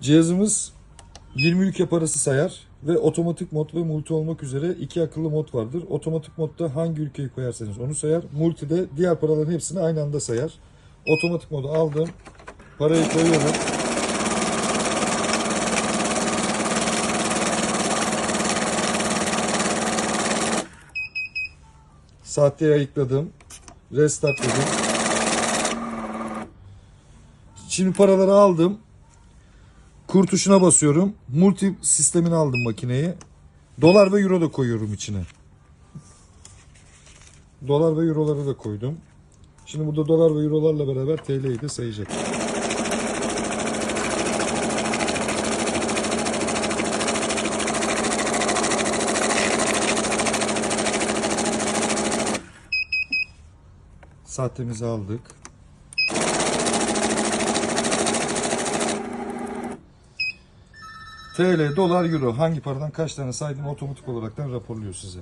Cihazımız 20 ülke parası sayar ve otomatik mod ve multi olmak üzere iki akıllı mod vardır. Otomatik modda hangi ülkeyi koyarsanız onu sayar. Multi de diğer paraların hepsini aynı anda sayar. Otomatik modu aldım. Parayı koyuyorum. Saatliği ayıkladım. Restart dedim. Şimdi paraları aldım. Kur tuşuna basıyorum. Multi sistemini aldım makineyi. Dolar ve euro da koyuyorum içine. Dolar ve euroları da koydum. Şimdi burada dolar ve eurolarla beraber TL'yi de sayacak. Saatimizi aldık. TL, dolar, euro hangi paradan kaç tane saydım otomatik olaraktan raporluyor size.